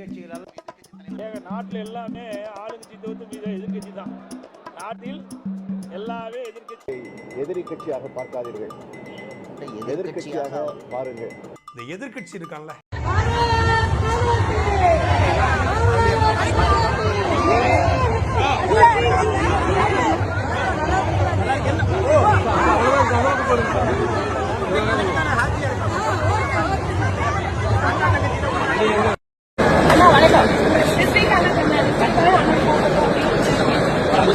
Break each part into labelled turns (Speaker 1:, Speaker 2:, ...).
Speaker 1: எதிர்க்கட்சிகளால்
Speaker 2: ஏங்க நாட்டில் எல்லாமே ஆளுங்கட்சி தவிர்த்து மீத எதிர்க்கட்சி தான் நாட்டில் எல்லாமே எதிர்க்கட்சி
Speaker 3: எதிரி கட்சியாக பார்க்காதீர்கள் எதிர்க்கட்சியாக பாருங்கள்
Speaker 4: இந்த எதிர்க்கட்சி இருக்கான்ல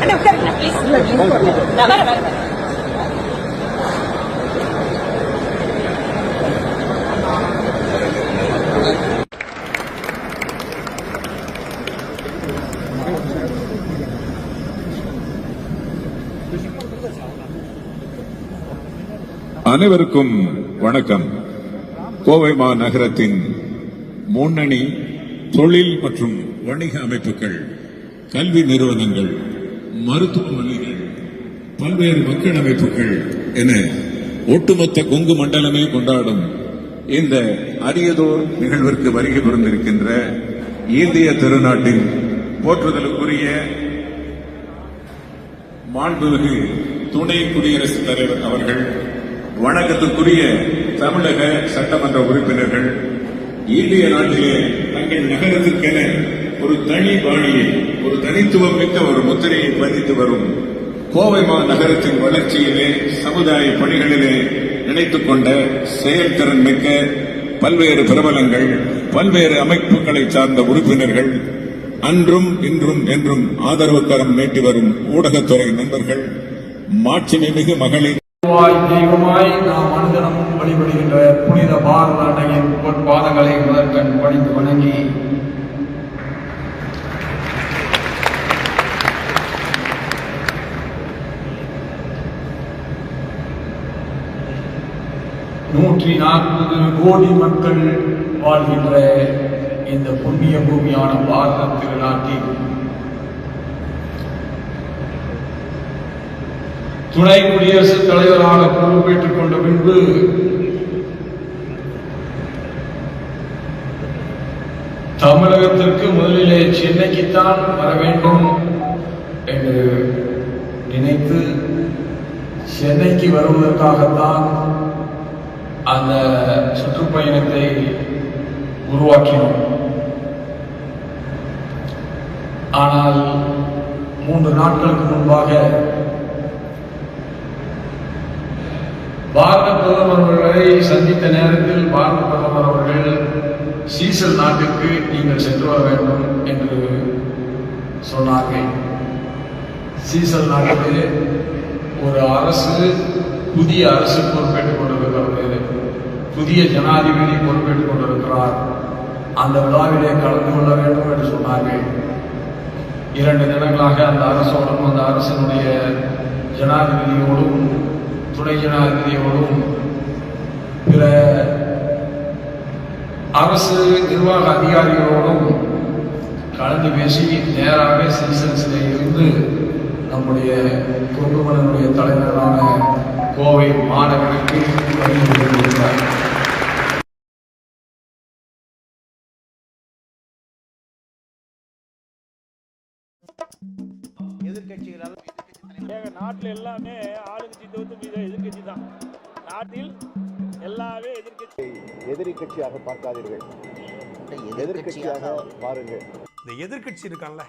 Speaker 5: அண்ணா உட்காருங்க ப்ளீஸ் நான் வரேன் வரேன்
Speaker 6: அனைவருக்கும் வணக்கம். கோவை மாநகரத்தின் முன்னணி தொழில் மற்றும் வணிக அமைப்புகள் கல்வி நிறுவனங்கள் மருத்துவமனைகள் பல்வேறு மக்கள் அமைப்புகள் என ஒட்டுமொத்த கொங்கு மண்டலமே கொண்டாடும் இந்த அரியதோர் நிகழ்விற்கு வருகை புரிந்திருக்கின்ற இந்திய திருநாட்டின் போற்றுதலுக்குரிய மாண்புமிகு துணை குடியரசுத் தலைவர் அவர்கள் வணக்கத்துக்குரிய தமிழக சட்டமன்ற உறுப்பினர்கள் இந்திய நாட்டிலே தங்கள் நகரத்திற்கென ஒரு தனி பாணியை ஒரு தனித்துவம் மிக்க ஒரு முத்திரையை பதித்து வரும் கோவை மாநகரத்தின் வளர்ச்சியிலே சமுதாய பணிகளிலே நினைத்துக் கொண்ட செயல்திறன் மிக்க பல்வேறு பிரபலங்கள் பல்வேறு அமைப்புகளை சார்ந்த உறுப்பினர்கள் அன்றும் இன்றும் என்றும் ஆதரவு கரம் நீட்டி வரும் ஊடகத்துறை நண்பர்கள் மாட்சிமை மிகு மகளிர்
Speaker 7: தெய்வமாய் நாம் அனுதினமும் வழிபடுகின்ற புனித பாரத அன்னையின் பொற்பாதங்களை முதற்கண் பணிந்து வணங்கி. நூற்றி நாற்பது கோடி மக்கள் வாழ்கின்ற இந்த புண்ணிய பூமியான பாரத திருநாட்டில் துணை குடியரசுத் தலைவராக பொறுப்பேற்றுக் கொண்ட பின்பு தமிழகத்திற்கு முதலிலே சென்னைக்குத்தான் வர வேண்டும் என்று நினைத்து சென்னைக்கு வருவதற்காகத்தான் அந்த சுற்றுப்பயணத்தை உருவாக்கினோம். ஆனால் மூன்று நாட்களுக்கு முன்பாக பாரத பிரதமர் அவர்களை சந்தித்த நேரத்தில் பாரத பிரதமர் அவர்கள் சீசல் நாட்டுக்கு நீங்கள் சென்று வர வேண்டும் என்று சொன்னார்கள். சீசல் நாட்டிலே ஒரு அரசு புதிய அரசு பொறுப்பேற்றுக் கொண்டிருக்கிறது. புதிய ஜனாதிபதி பொறுப்பேற்றுக் கொண்டிருக்கிறார். அந்த விழாவிலே கலந்து கொள்ள வேண்டும் என்று சொன்னார்கள். இரண்டு தினங்களாக அந்த அரசோடும் அந்த அரசினுடைய ஜனாதிபதியோடும் துணை ஜனாதிபதியோடும் பிற அரசு நிர்வாக அதிகாரிகளோடும் கலந்து பேசி நேராக சில்சன்ஸிலே இருந்து நம்முடைய தொண்டுமனனுடைய தலைவரான கோவை மாணவர்களுக்கு வருகை
Speaker 1: எதிர்கட்சிகளால்
Speaker 2: ஏங்க நாட்டில் எல்லாமே ஆளுங்கட்சி தவிர்த்து மீத எதிர்க்கட்சி தான். நாட்டில் எல்லாமே எதிர்க்கட்சி.
Speaker 3: எதிரி கட்சியாக பார்க்காதீர்கள். எதிர்க்கட்சியாக பாருங்கள்
Speaker 4: இந்த எதிர்க்கட்சி இருக்கான்ல.